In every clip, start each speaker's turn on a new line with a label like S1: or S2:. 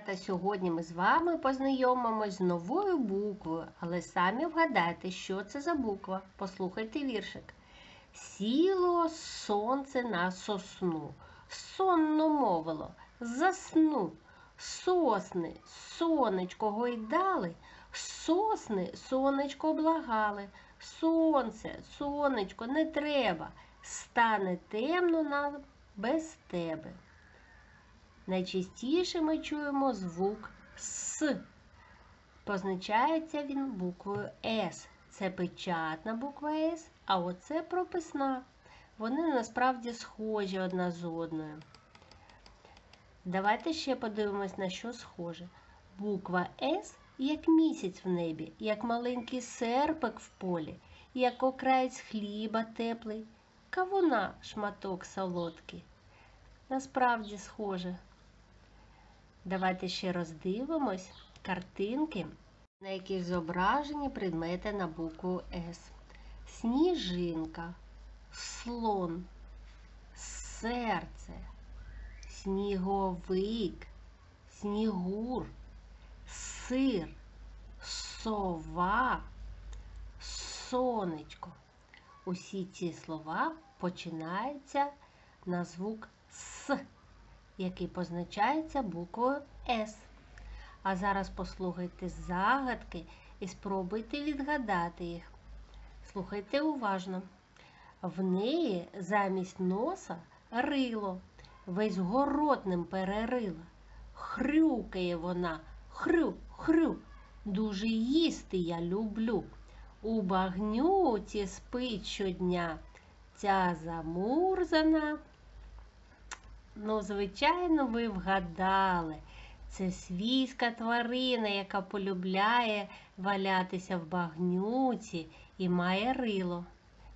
S1: Та сьогодні ми з вами познайомимось з новою буквою, але самі вгадайте, що це за буква. Послухайте віршик. Сіло сонце на сосну, сонно мовило, засну. Сосни, сонечко гойдали, сосни, сонечко благали. Сонце, сонечко, не треба, стане темно нам без тебе. Найчастіше ми чуємо звук С. Позначається він буквою С. Це печатна буква С, а оце прописна. Вони насправді схожі одна з одною. Давайте ще подивимось, на що схоже. Буква С як місяць в небі, як маленький серпик в полі, як окраєць хліба теплий, кавуна шматок солодкий. Насправді схоже. Давайте ще роздивимось картинки, на яких зображені предмети на букву С. Сніжинка, слон, серце, сніговик, снігур, сир, сова, сонечко. Усі ці слова починаються на звук С який позначається буквою С. А зараз послухайте загадки і спробуйте відгадати їх. Слухайте уважно. В неї замість носа рило, весь город ним перерила. Хрюкає вона, хрю, хрю. Дуже їсти я люблю. У багнюці спить щодня. Ця замурзана. Ну, звичайно, ви вгадали. Це свійська тварина, яка полюбляє валятися в багнюці і має рило.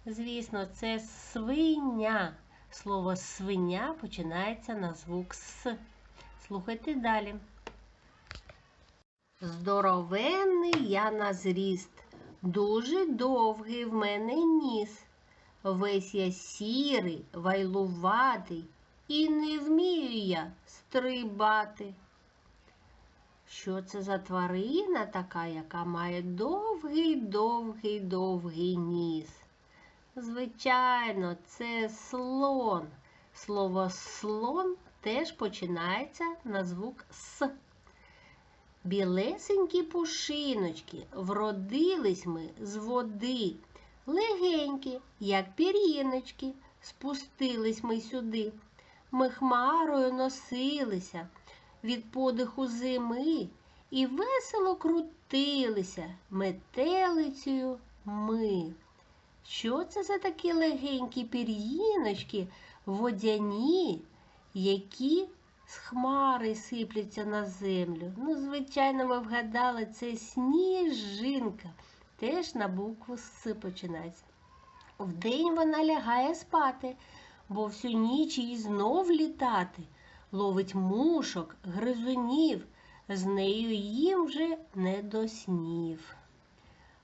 S1: Звісно, це свиня. Слово свиня починається на звук С. Слухайте далі. Здоровенний я на зріст, дуже довгий в мене ніс. Весь я сірий, вайлуватий. І не вмію я стрибати. Що це за тварина така, яка має довгий, довгий, довгий ніс? Звичайно, це слон. Слово слон теж починається на звук С. Білесенькі пушиночки вродились ми з води. Легенькі, як пір'їночки, спустились ми сюди. Ми хмарою носилися від подиху зими і весело крутилися метелицею ми. Що це за такі легенькі пір'їночки водяні, які з хмари сипляться на землю? Ну, звичайно, ви вгадали, це сніжинка. Теж на букву С починається. Вдень вона лягає спати бо всю ніч їй знов літати, ловить мушок, гризунів, з нею їм вже не до снів.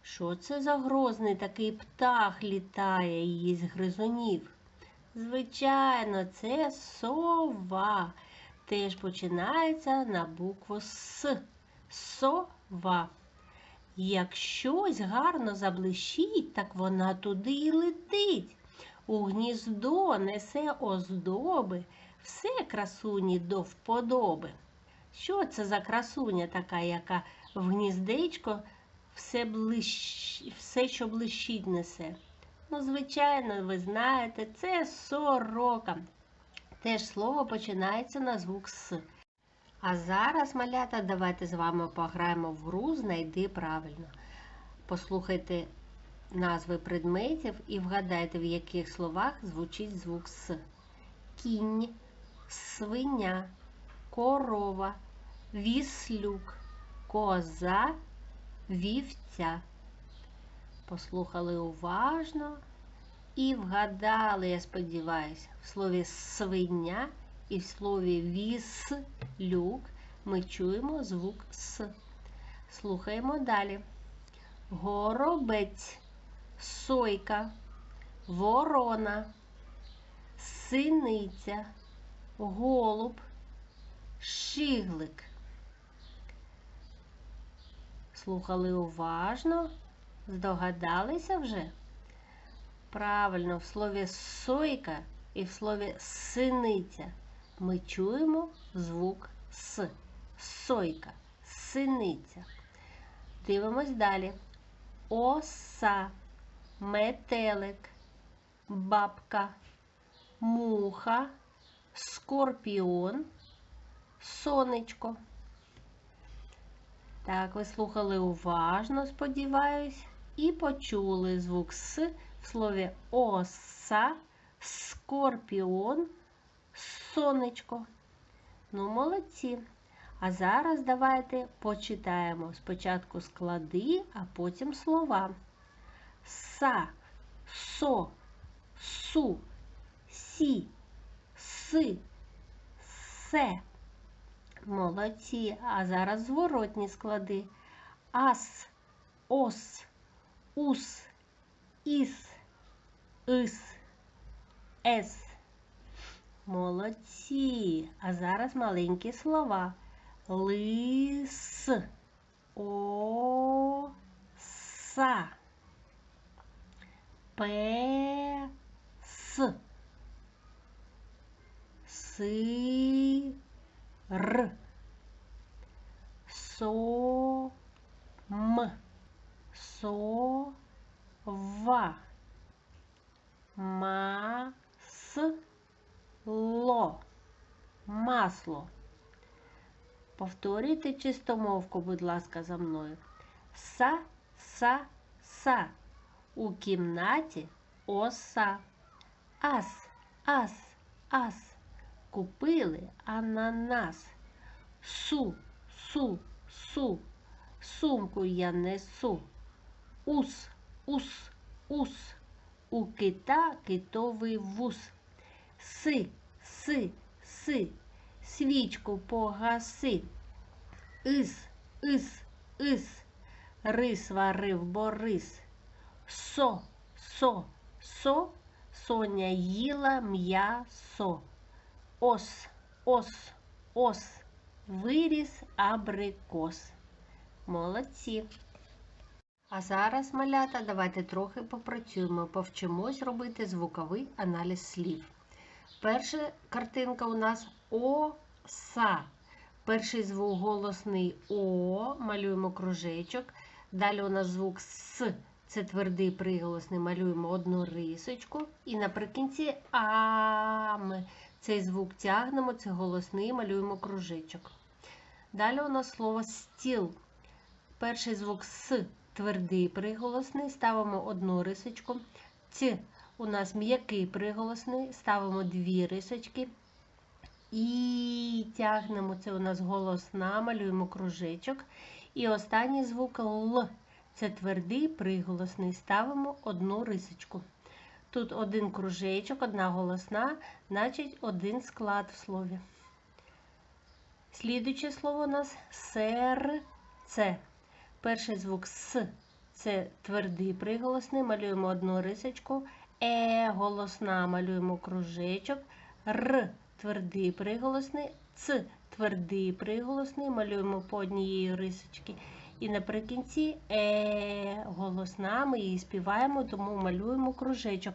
S1: Що це за грозний такий птах літає її з гризунів? Звичайно, це сова. Теж починається на букву С. Сова. Як щось гарно заблищить, так вона туди й летить. У гніздо несе оздоби, все красуні до вподоби. Що це за красуня така, яка в гніздечко все, блищ... все що блищить несе? Ну, звичайно, ви знаєте, це сорока. Теж слово починається на звук С. А зараз, малята, давайте з вами пограємо в гру Знайди правильно. Послухайте назви предметів і вгадайте, в яких словах звучить звук С. Кінь, свиня, корова, віслюк, коза, вівця. Послухали уважно і вгадали, я сподіваюся, в слові свиня і в слові віслюк ми чуємо звук С. Слухаємо далі. Горобець сойка, ворона, синиця, голуб, шиглик. Слухали уважно. Здогадалися вже? Правильно, в слові сойка і в слові синиця ми чуємо звук С. Сойка, синиця. Дивимось далі. Оса, метелик, бабка, муха, скорпіон, сонечко. Так, ви слухали уважно, сподіваюсь, і почули звук С в слові оса, скорпіон, сонечко. Ну, молодці. А зараз давайте почитаємо спочатку склади, а потім слова. Са, со, су, сі, си, се. Молодці. А зараз зворотні склади. Ас, ос, ус, іс, ис, ес. Молодці. А зараз маленькі слова. Лис, оса, пес, сир, сом, сова, масло, масло. Повторюйте чистомовку, будь ласка, за мною. Са, са, са. У кімнаті оса. Ас, ас, ас. Купили ананас. Су, су, су. Сумку я несу. Ус, ус, ус. У кита китовий вус. Си, си, си свічку погаси. Ис, ис, ис, рис варив Борис. Со, со, со, соня їла м'ясо. Ос, ос, ос, виріс абрикос. Молодці. А зараз, малята, давайте трохи попрацюємо, повчимось робити звуковий аналіз слів. Перша картинка у нас оса. Перший звук голосний О, малюємо кружечок. Далі у нас звук С. Це твердий приголосний, малюємо одну рисочку. І наприкінці А. Ми цей звук тягнемо, це голосний, малюємо кружечок. Далі у нас слово стіл. Перший звук С твердий приголосний, ставимо одну рисочку. Ц у нас м'який приголосний, ставимо дві рисочки. І тягнемо це у нас голосна, малюємо кружечок. І останній звук Л. Це твердий приголосний. Ставимо одну рисочку. Тут один кружечок, одна голосна, значить один склад в слові. Слідуюче слово у нас серце. Перший звук С. Це твердий приголосний. Малюємо одну рисочку. Е голосна малюємо кружечок. Р твердий приголосний, Ц твердий приголосний, малюємо по однієї рисочки. І наприкінці Е голосна, ми її співаємо, тому малюємо кружечок.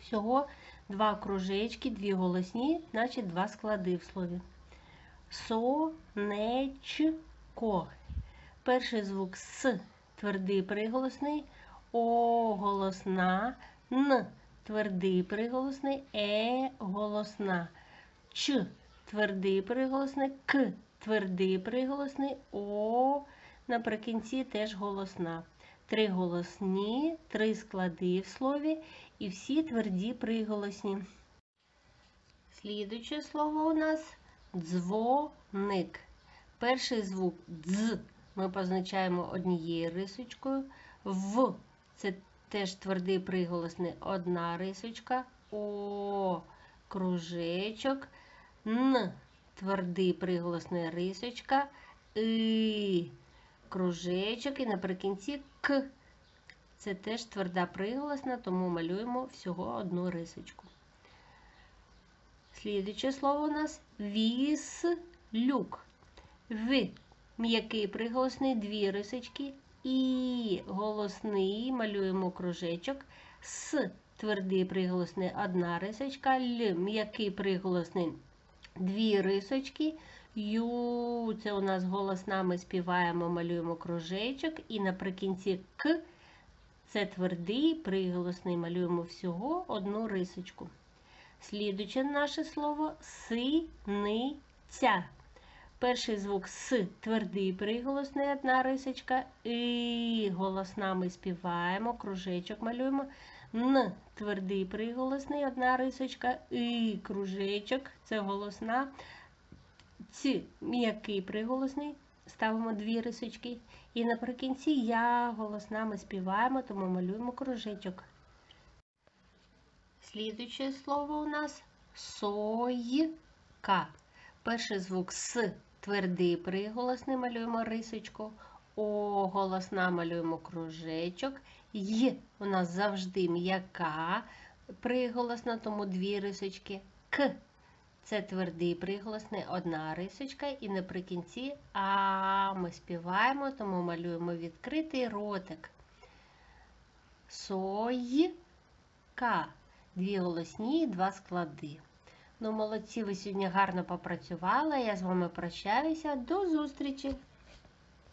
S1: Всього два кружечки, дві голосні, значить два склади в слові. Сонечко. Перший звук С твердий приголосний, О голосна, Н твердий приголосний, Е голосна. Ч твердий приголосний, К твердий приголосний, О наприкінці теж голосна. Три голосні, три склади в слові і всі тверді приголосні. Слідуюче слово у нас дзвоник. Перший звук дз ми позначаємо однією рисочкою. В це теж твердий приголосний одна рисочка. О кружечок, Н твердий приголосний рисочка, И кружечок і наприкінці К. Це теж тверда приголосна, тому малюємо всього одну рисочку. Слідуюче слово у нас віслюк. В м'який приголосний дві рисочки. І голосний малюємо кружечок. С твердий приголосний одна рисочка. Л м'який приголосний дві рисочки. Ю це у нас голосна, ми співаємо, малюємо кружечок. І наприкінці К це твердий приголосний, малюємо всього одну рисочку. Слідуче наше слово синиця. Перший звук С твердий приголосний, одна рисочка. І голосна ми співаємо, кружечок малюємо. Н твердий приголосний, одна рисочка. І кружечок це голосна. Ц м'який приголосний. Ставимо дві рисочки. І наприкінці я голосна ми співаємо, тому малюємо кружечок. Слідуюче слово у нас сойка. Перший звук С твердий приголосний малюємо рисочку. О голосна малюємо кружечок. Й у нас завжди м'яка приголосна, тому дві рисочки. К це твердий приголосний, одна рисочка. І наприкінці А ми співаємо, тому малюємо відкритий ротик. Сойка. Дві голосні і два склади. Ну, молодці, ви сьогодні гарно попрацювали. Я з вами прощаюся. До зустрічі!